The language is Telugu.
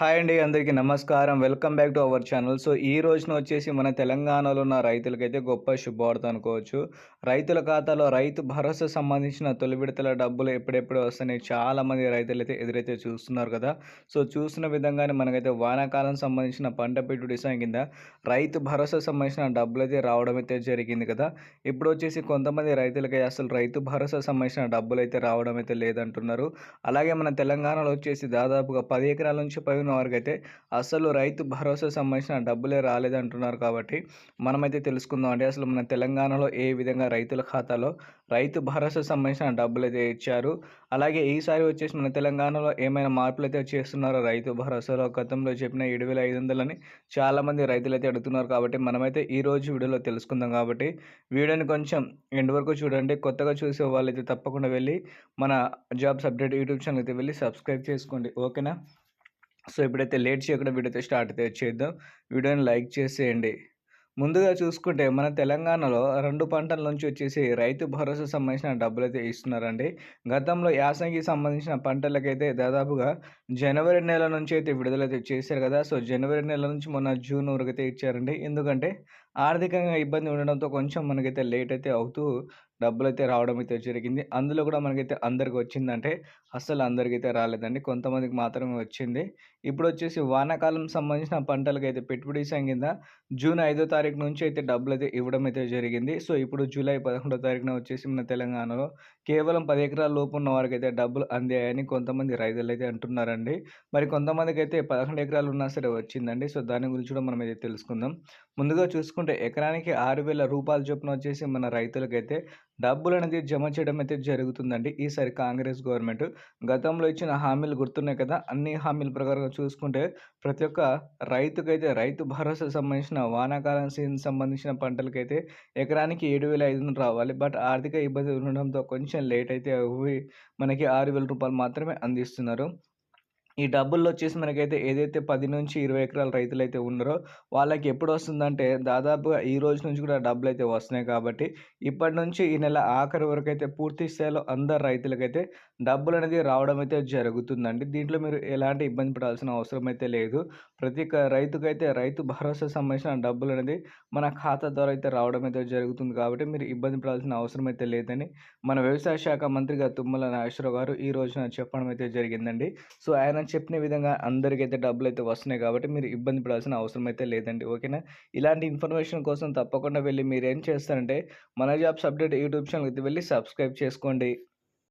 హాయ్ అండి అందరికీ నమస్కారం. Welcome back to our channel. So ఈ రోజున వచ్చేసి మన తెలంగాణలో ఉన్న రైతులకైతే గొప్ప శుభవార్త అనుకోవచ్చు. రైతుల ఖాతాలో రైతు భరోసా సంబంధించిన తొలి విడతల డబ్బులు ఎప్పుడెప్పుడు వస్తున్నాయి చాలామంది రైతులు అయితే ఎదురైతే చూస్తున్నారు కదా. సో చూస్తున్న విధంగానే మనకైతే వానాకాలం సంబంధించిన పంట పెట్టుబడి సాయం కింద రైతు భరోసా సంబంధించిన డబ్బులు అయితే రావడం అయితే జరిగింది కదా. ఇప్పుడు వచ్చేసి కొంతమంది రైతులకి అసలు రైతు భరోసా సంబంధించిన డబ్బులు అయితే రావడం అయితే లేదంటున్నారు. అలాగే మన తెలంగాణలో వచ్చేసి దాదాపుగా పది ఎకరాల నుంచి పైన వరకు అయితే అసలు రైతు భరోసా సంబంధించిన డబ్బులే రాలేదంటున్నారు కాబట్టి మనమైతే తెలుసుకుందాం అంటే అసలు మన తెలంగాణలో ఏ విధంగా రైతుల ఖాతాలో రైతు భరోసా సంబంధించిన డబ్బులు అయితే ఇచ్చారు. అలాగే ఈసారి వచ్చేసి మన తెలంగాణలో ఏమైనా మార్పులు అయితే చేస్తున్నారో రైతు భరోసాలో? గతంలో చెప్పిన ఏడు వేల ఐదు వందలని చాలామంది రైతులు అయితే అడుగుతున్నారు కాబట్టి మనమైతే ఈ రోజు వీడియోలో తెలుసుకుందాం కాబట్టి వీడియోని కొంచెం ఎండ్ వరకు చూడండి. కొత్తగా చూసే వాళ్ళైతే తప్పకుండా వెళ్ళి మన జాబ్స్ అప్డేట్ యూట్యూబ్ ఛానల్ అయితే వెళ్ళి సబ్స్క్రైబ్ చేసుకోండి. ఓకేనా? సో ఇప్పుడైతే లేట్ చేయకుండా వీడియో అయితే స్టార్ట్ అయితే చేద్దాం. వీడియోని లైక్ చేసేయండి. ముందుగా చూసుకుంటే మన తెలంగాణలో రెండు పంటల నుంచి వచ్చేసి రైతు భరోసా సంబంధించిన డబ్బులు అయితే ఇస్తున్నారండి. గతంలో యాసంగికి సంబంధించిన పంటలకైతే దాదాపుగా జనవరి నెల నుంచి అయితే విడుదలైతే చేశారు కదా! సో జనవరి నెల నుంచి మొన్న జూన్ వరకు అయితే ఇచ్చారండి. ఎందుకంటే ఆర్థికంగా ఇబ్బంది ఉండడంతో కొంచెం మనకైతే లేట్ అయితే అవుతూ డబ్బులు అయితే రావడం అయితే జరిగింది. అందులో కూడా మనకైతే అందరికి వచ్చిందంటే అస్సలు అందరికైతే రాలేదండి. కొంతమందికి మాత్రమే వచ్చింది. ఇప్పుడు వచ్చేసి వానాకాలం సంబంధించిన పంటలకు అయితే పెట్టుబడి సంగింద కింద జూన్ ఐదో తారీఖు నుంచి అయితే డబ్బులు అయితే ఇవ్వడం అయితే జరిగింది. సో ఇప్పుడు జూలై పదకొండో తారీఖున వచ్చేసి మన తెలంగాణలో కేవలం పది ఎకరాల లోపు ఉన్న వారికి అయితే డబ్బులు అందాయని కొంతమంది రైతులు అయితే అంటున్నారండి. మరి కొంతమందికి అయితే పదకొండు ఎకరాలు ఉన్నా సరే వచ్చిందండి. సో దాని గురించి కూడా మనం అయితే తెలుసుకుందాం. ముందుగా చూసుకుంటే ఎకరానికి ఆరు వేల రూపాయల చొప్పున వచ్చేసి మన రైతులకైతే డబ్బులు అనేది జమ చేయడం అయితే జరుగుతుందండి. ఈసారి కాంగ్రెస్ గవర్నమెంట్ గతంలో ఇచ్చిన హామీలు గుర్తున్నాయి కదా? అన్ని హామీల ప్రకారం చూసుకుంటే ప్రతి ఒక్క రైతుకైతే రైతు భరోసా సంబంధించిన వానాకాలం సీజన్ సంబంధించిన పంటలకైతే ఎకరానికి ఏడు వేల ఐదు వందలు రావాలి. బట్ ఆర్థిక ఇబ్బంది ఉండడంతో కొంచెం లేట్ అయితే మనకి ఆరు వేల రూపాయలు మాత్రమే అందిస్తున్నారు. ఈ డబ్బుల్లో వచ్చేసి మనకైతే ఏదైతే పది నుంచి ఇరవై ఎకరాల రైతులు అయితే ఉన్నారో వాళ్ళకి ఎప్పుడు వస్తుందంటే దాదాపుగా ఈ రోజు నుంచి కూడా డబ్బులు అయితే వస్తున్నాయి కాబట్టి ఇప్పటి నుంచి ఈ నెల ఆఖరి వరకు అయితే పూర్తి స్థాయిలో అందరు రైతులకైతే డబ్బులు అనేది రావడం అయితే జరుగుతుందండి. దీంట్లో మీరు ఎలాంటి ఇబ్బంది పడాల్సిన అవసరం అయితే లేదు. ప్రతి ఒక్క రైతుకైతే రైతు భరోసా సంబంధించిన డబ్బులు అనేది మన ఖాతా ద్వారా అయితే రావడం అయితే జరుగుతుంది కాబట్టి మీరు ఇబ్బంది పడాల్సిన అవసరం అయితే లేదని మన వ్యవసాయ శాఖ మంత్రిగా తుమ్మల నాగేశ్వరరావు గారు ఈ రోజున చెప్పడం అయితే జరిగిందండి. సో ఆయన చెప్పిన విధంగా అందరికైతే డబ్బులు అయితే వస్తున్నాయి కాబట్టి మీరు ఇబ్బంది పడాల్సిన అవసరం అయితే లేదండి. ఓకేనా? ఇలాంటి ఇన్ఫర్మేషన్ కోసం తప్పకుండా వెళ్ళి మీరు ఏం చేస్తారంటే మన జాబ్స్ అప్డేట్ యూట్యూబ్ ఛానల్కి వెళ్ళి సబ్స్క్రైబ్ చేసుకోండి.